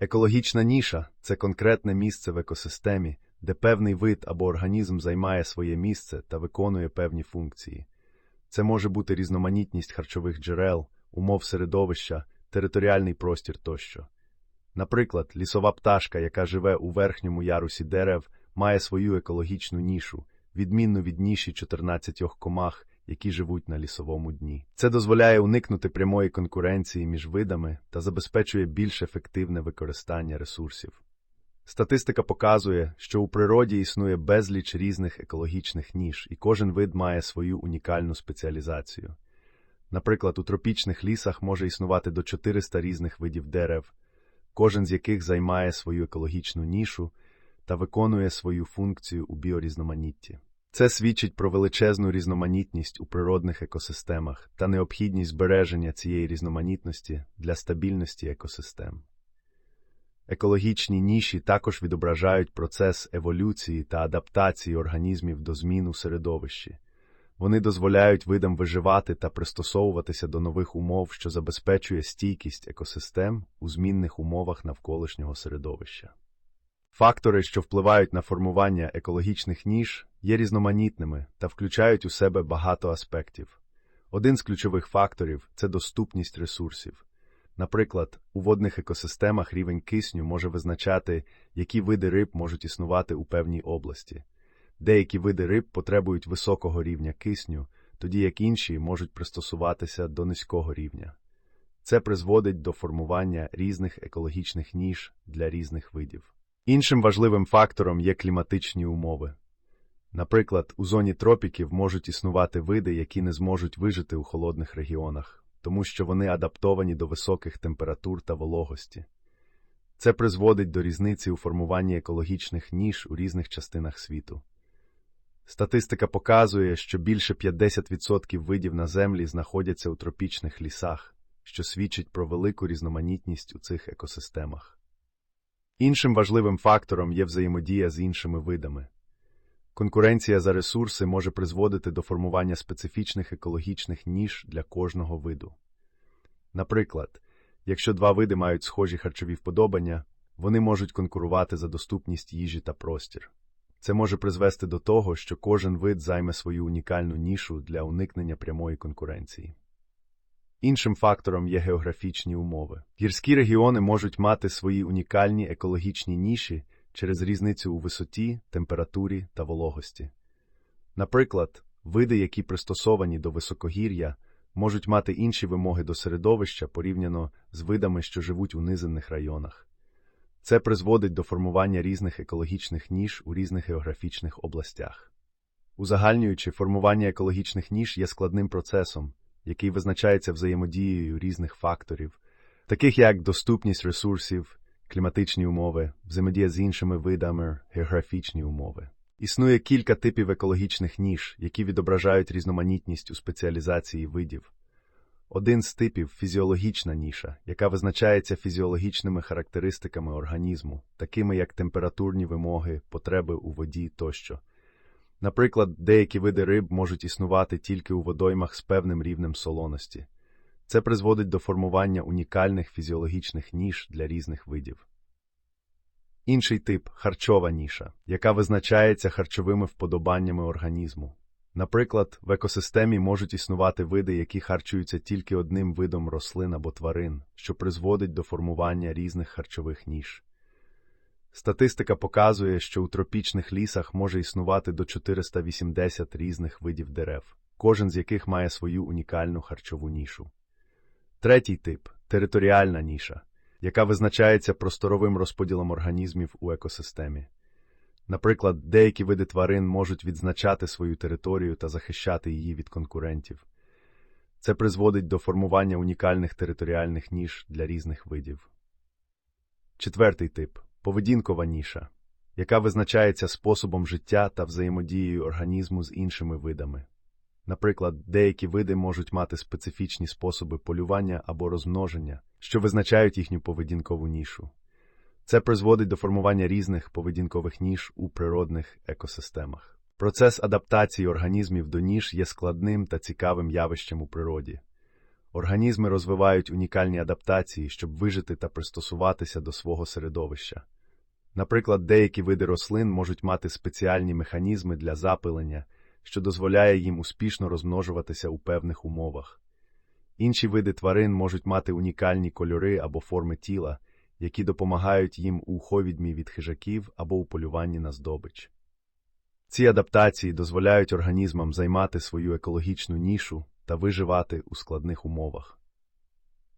Екологічна ніша це конкретне місце в екосистемі, де певний вид або організм займає своє місце та виконує певні функції. Це може бути різноманітність харчових джерел, умов середовища, територіальний простір тощо. Наприклад, лісова пташка, яка живе у верхньому ярусі дерев, має свою екологічну нішу, відмінну від ніші 14 комах, які живуть на лісовому дні. Це дозволяє уникнути прямої конкуренції між видами та забезпечує більш ефективне використання ресурсів. Статистика показує, що у природі існує безліч різних екологічних ніж, і кожен вид має свою унікальну спеціалізацію. Наприклад, у тропічних лісах може існувати до 400 різних видів дерев, кожен з яких займає свою екологічну нішу та виконує свою функцію у біорізноманітті. Це свідчить про величезну різноманітність у природних екосистемах та необхідність збереження цієї різноманітності для стабільності екосистем. Екологічні ніші також відображають процес еволюції та адаптації організмів до змін у середовищі. Вони дозволяють видам виживати та пристосовуватися до нових умов, що забезпечує стійкість екосистем у змінних умовах навколишнього середовища. Фактори, що впливають на формування екологічних ніж, є різноманітними та включають у себе багато аспектів. Один з ключових факторів це доступність ресурсів. Наприклад, у водних екосистемах рівень кисню може визначати, які види риб можуть існувати у певній області. Деякі види риб потребують високого рівня кисню, тоді як інші можуть пристосуватися до низького рівня. Це призводить до формування різних екологічних ніж для різних видів. Іншим важливим фактором є кліматичні умови. Наприклад, у зоні тропіків можуть існувати види, які не зможуть вижити у холодних регіонах, тому що вони адаптовані до високих температур та вологості. Це призводить до різниці у формуванні екологічних ніж у різних частинах світу. Статистика показує, що більше 50% видів на землі знаходяться у тропічних лісах, що свідчить про велику різноманітність у цих екосистемах. Іншим важливим фактором є взаємодія з іншими видами. Конкуренція за ресурси може призводити до формування специфічних екологічних ніж для кожного виду. Наприклад, якщо два види мають схожі харчові вподобання, вони можуть конкурувати за доступність їжі та простір. Це може призвести до того, що кожен вид займе свою унікальну нішу для уникнення прямої конкуренції. Іншим фактором є географічні умови. Гірські регіони можуть мати свої унікальні екологічні ніші через різницю у висоті, температурі та вологості. Наприклад, види, які пристосовані до високогір'я, можуть мати інші вимоги до середовища порівняно з видами, що живуть у низинних районах. Це призводить до формування різних екологічних ніж у різних географічних областях. Узагальнюючи, формування екологічних ніж є складним процесом, який визначається взаємодією різних факторів, таких як доступність ресурсів, кліматичні умови, взаємодія з іншими видами, географічні умови. Існує кілька типів екологічних ніж, які відображають різноманітність у спеціалізації видів. Один з типів фізіологічна ніша, яка визначається фізіологічними характеристиками організму, такими як температурні вимоги, потреби у воді тощо. Наприклад, деякі види риб можуть існувати тільки у водоймах з певним рівнем солоності. Це призводить до формування унікальних фізіологічних ніж для різних видів. Інший тип харчова ніша, яка визначається харчовими вподобаннями організму. Наприклад, в екосистемі можуть існувати види, які харчуються тільки одним видом рослин або тварин, що призводить до формування різних харчових ніж. Статистика показує, що у тропічних лісах може існувати до 480 різних видів дерев, кожен з яких має свою унікальну харчову нішу. Третій тип територіальна ніша, яка визначається просторовим розподілом організмів у екосистемі. Наприклад, деякі види тварин можуть відзначати свою територію та захищати її від конкурентів. Це призводить до формування унікальних територіальних ніж для різних видів. Четвертий тип поведінкова ніша, яка визначається способом життя та взаємодією організму з іншими видами. Наприклад, деякі види можуть мати специфічні способи полювання або розмноження, що визначають їхню поведінкову нішу. Це призводить до формування різних поведінкових ніж у природних екосистемах. Процес адаптації організмів до ніж є складним та цікавим явищем у природі. Організми розвивають унікальні адаптації, щоб вижити та пристосуватися до свого середовища. Наприклад, деякі види рослин можуть мати спеціальні механізми для запилення, що дозволяє їм успішно розмножуватися у певних умовах. Інші види тварин можуть мати унікальні кольори або форми тіла, які допомагають їм у ховідмі від хижаків або у полюванні на здобич. Ці адаптації дозволяють організмам займати свою екологічну нішу та виживати у складних умовах.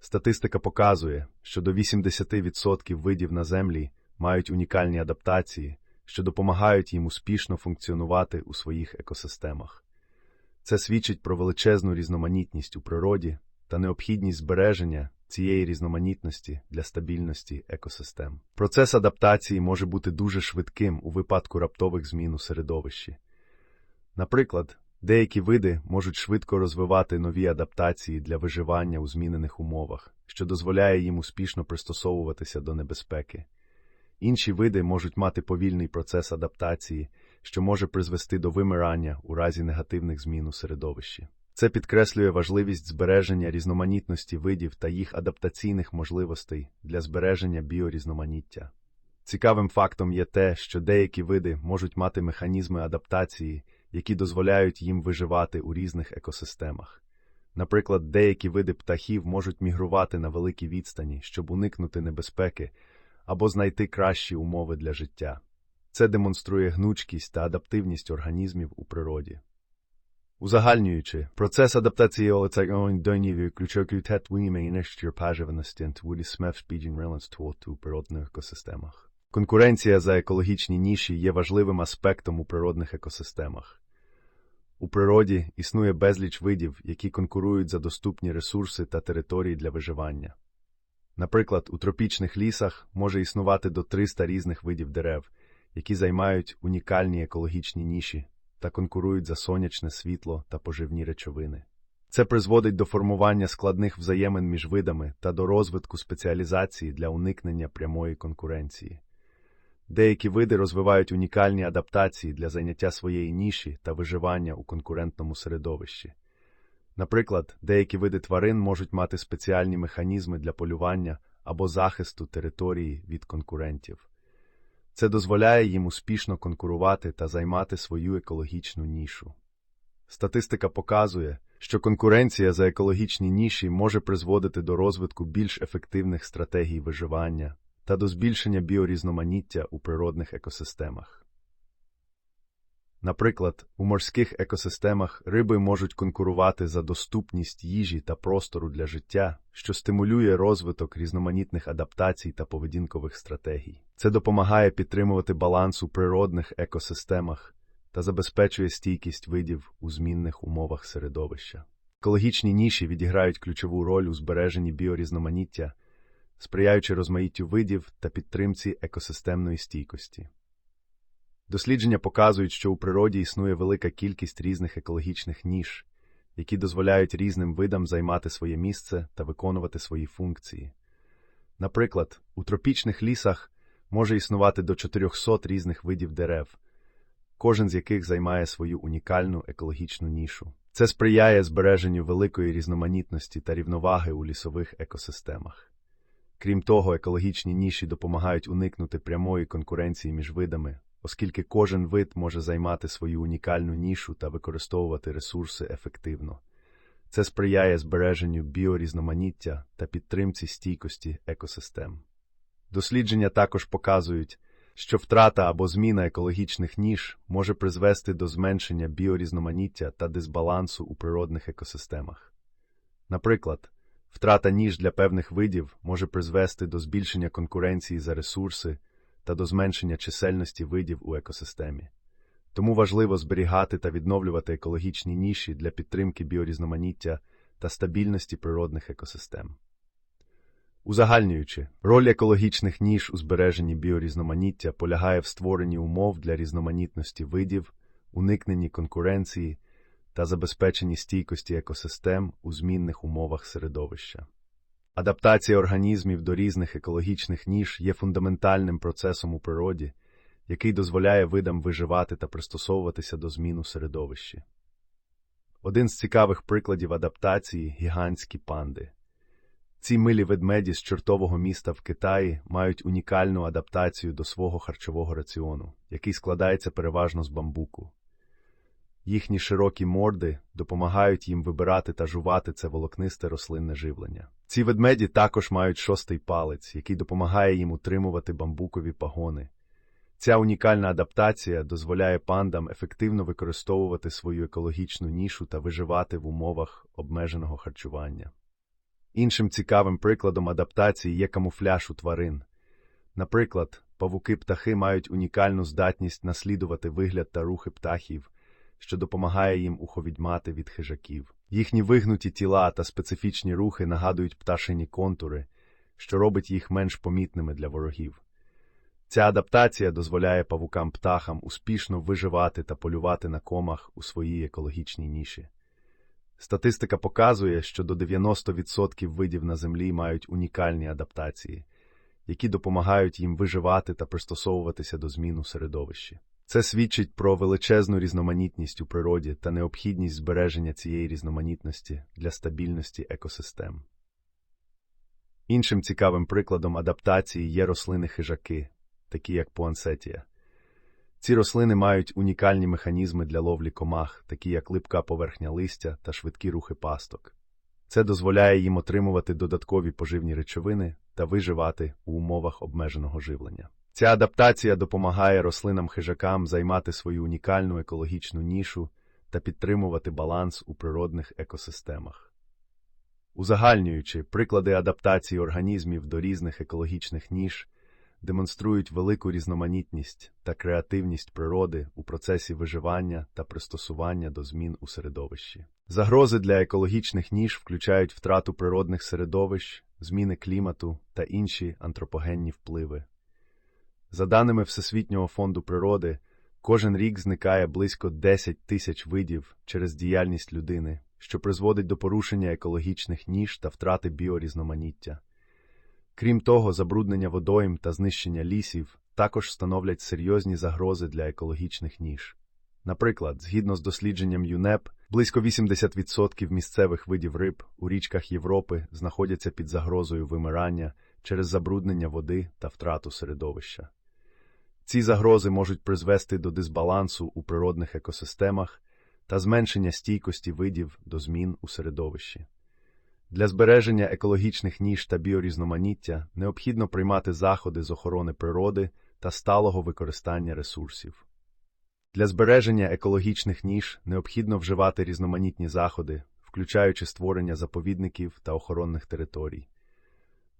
Статистика показує, що до 80% видів на Землі мають унікальні адаптації, що допомагають їм успішно функціонувати у своїх екосистемах. Це свідчить про величезну різноманітність у природі та необхідність збереження цієї різноманітності для стабільності екосистем. Процес адаптації може бути дуже швидким у випадку раптових змін у середовищі. Наприклад, деякі види можуть швидко розвивати нові адаптації для виживання у змінених умовах, що дозволяє їм успішно пристосовуватися до небезпеки. Інші види можуть мати повільний процес адаптації, що може призвести до вимирання у разі негативних змін у середовищі. Це підкреслює важливість збереження різноманітності видів та їх адаптаційних можливостей для збереження біорізноманіття. Цікавим фактом є те, що деякі види можуть мати механізми адаптації, які дозволяють їм виживати у різних екосистемах. Наприклад, деякі види птахів можуть мігрувати на великій відстані, щоб уникнути небезпеки або знайти кращі умови для життя. Це демонструє гнучкість та адаптивність організмів у природі. Узагальнюючи, процес адаптації олицейонів ключовий тет вимінищір паживності твуді смерть у природних екосистемах. Конкуренція за екологічні ніші є важливим аспектом у природних екосистемах. У природі існує безліч видів, які конкурують за доступні ресурси та території для виживання. Наприклад, у тропічних лісах може існувати до 300 різних видів дерев, які займають унікальні екологічні ніші та конкурують за сонячне світло та поживні речовини. Це призводить до формування складних взаємин між видами та до розвитку спеціалізації для уникнення прямої конкуренції. Деякі види розвивають унікальні адаптації для зайняття своєї ніші та виживання у конкурентному середовищі. Наприклад, деякі види тварин можуть мати спеціальні механізми для полювання або захисту території від конкурентів. Це дозволяє їм успішно конкурувати та займати свою екологічну нішу. Статистика показує, що конкуренція за екологічні ніші може призводити до розвитку більш ефективних стратегій виживання та до збільшення біорізноманіття у природних екосистемах. Наприклад, у морських екосистемах риби можуть конкурувати за доступність їжі та простору для життя, що стимулює розвиток різноманітних адаптацій та поведінкових стратегій. Це допомагає підтримувати баланс у природних екосистемах та забезпечує стійкість видів у змінних умовах середовища. Екологічні ніші відіграють ключову роль у збереженні біорізноманіття, сприяючи розмаїттю видів та підтримці екосистемної стійкості. Дослідження показують, що у природі існує велика кількість різних екологічних ніж, які дозволяють різним видам займати своє місце та виконувати свої функції. Наприклад, у тропічних лісах може існувати до 400 різних видів дерев, кожен з яких займає свою унікальну екологічну нішу. Це сприяє збереженню великої різноманітності та рівноваги у лісових екосистемах. Крім того, екологічні ніші допомагають уникнути прямої конкуренції між видами, оскільки кожен вид може займати свою унікальну нішу та використовувати ресурси ефективно. Це сприяє збереженню біорізноманіття та підтримці стійкості екосистем. Дослідження також показують, що втрата або зміна екологічних ніж може призвести до зменшення біорізноманіття та дисбалансу у природних екосистемах. Наприклад, втрата ніж для певних видів може призвести до збільшення конкуренції за ресурси та до зменшення чисельності видів у екосистемі. Тому важливо зберігати та відновлювати екологічні ніші для підтримки біорізноманіття та стабільності природних екосистем. Узагальнюючи, роль екологічних ніж у збереженні біорізноманіття полягає в створенні умов для різноманітності видів, уникненні конкуренції та забезпеченні стійкості екосистем у змінних умовах середовища. Адаптація організмів до різних екологічних ніж є фундаментальним процесом у природі, який дозволяє видам виживати та пристосовуватися до змін у середовищі. Один з цікавих прикладів адаптації гігантські панди. Ці милі ведмеді з чортового міста в Китаї мають унікальну адаптацію до свого харчового раціону, який складається переважно з бамбуку. Їхні широкі морди допомагають їм вибирати та жувати це волокнисте рослинне живлення. Ці ведмеді також мають шостий палець, який допомагає їм утримувати бамбукові пагони. Ця унікальна адаптація дозволяє пандам ефективно використовувати свою екологічну нішу та виживати в умовах обмеженого харчування. Іншим цікавим прикладом адаптації є камуфляж у тварин. Наприклад, павуки-птахи мають унікальну здатність наслідувати вигляд та рухи птахів, що допомагає їм уховідьмати від хижаків. Їхні вигнуті тіла та специфічні рухи нагадують пташині контури, що робить їх менш помітними для ворогів. Ця адаптація дозволяє павукам-птахам успішно виживати та полювати на комах у своїй екологічній ніші. Статистика показує, що до 90% видів на землі мають унікальні адаптації, які допомагають їм виживати та пристосовуватися до змін у середовищі. Це свідчить про величезну різноманітність у природі та необхідність збереження цієї різноманітності для стабільності екосистем. Іншим цікавим прикладом адаптації є рослини-хижаки, такі як пуансетія. Ці рослини мають унікальні механізми для ловлі комах, такі як липка поверхня листя та швидкі рухи пасток. Це дозволяє їм отримувати додаткові поживні речовини та виживати у умовах обмеженого живлення. Ця адаптація допомагає рослинам-хижакам займати свою унікальну екологічну нішу та підтримувати баланс у природних екосистемах. Узагальнюючи приклади адаптації організмів до різних екологічних ніж демонструють велику різноманітність та креативність природи у процесі виживання та пристосування до змін у середовищі. Загрози для екологічних ніж включають втрату природних середовищ, зміни клімату та інші антропогенні впливи. За даними Всесвітнього фонду природи, кожен рік зникає близько 10 тисяч видів через діяльність людини, що призводить до порушення екологічних ніж та втрати біорізноманіття. Крім того, забруднення водойм та знищення лісів також становлять серйозні загрози для екологічних ніж. Наприклад, згідно з дослідженням ЮНЕП, близько 80% місцевих видів риб у річках Європи знаходяться під загрозою вимирання через забруднення води та втрату середовища. Ці загрози можуть призвести до дисбалансу у природних екосистемах та зменшення стійкості видів до змін у середовищі. Для збереження екологічних ніж та біорізноманіття необхідно приймати заходи з охорони природи та сталого використання ресурсів. Для збереження екологічних ніж необхідно вживати різноманітні заходи, включаючи створення заповідників та охоронних територій.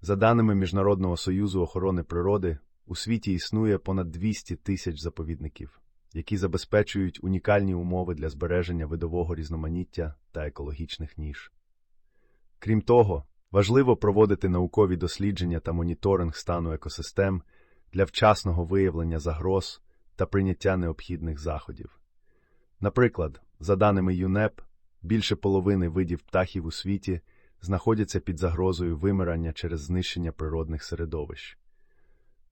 За даними Міжнародного союзу охорони природи, у світі існує понад 200 тисяч заповідників, які забезпечують унікальні умови для збереження видового різноманіття та екологічних ніж. Крім того, важливо проводити наукові дослідження та моніторинг стану екосистем для вчасного виявлення загроз та прийняття необхідних заходів. Наприклад, за даними ЮНЕП, більше половини видів птахів у світі знаходяться під загрозою вимирання через знищення природних середовищ.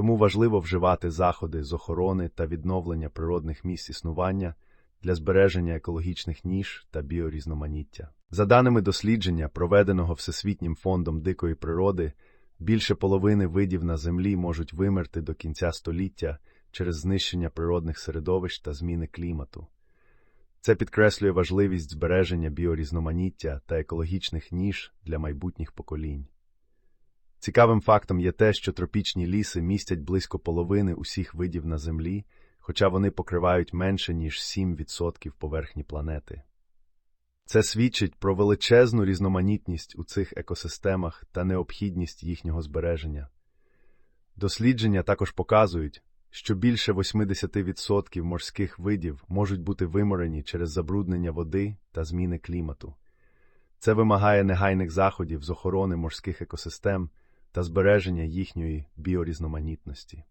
Тому важливо вживати заходи з охорони та відновлення природних місць існування для збереження екологічних ніж та біорізноманіття. За даними дослідження, проведеного Всесвітнім фондом дикої природи, більше половини видів на землі можуть вимерти до кінця століття через знищення природних середовищ та зміни клімату. Це підкреслює важливість збереження біорізноманіття та екологічних ніж для майбутніх поколінь. Цікавим фактом є те, що тропічні ліси містять близько половини усіх видів на землі, хоча вони покривають менше ніж 7% поверхні планети. Це свідчить про величезну різноманітність у цих екосистемах та необхідність їхнього збереження. Дослідження також показують, що більше 80% морських видів можуть бути виморені через забруднення води та зміни клімату. Це вимагає негайних заходів з охорони морських екосистем та збереження їхньої біорізноманітності.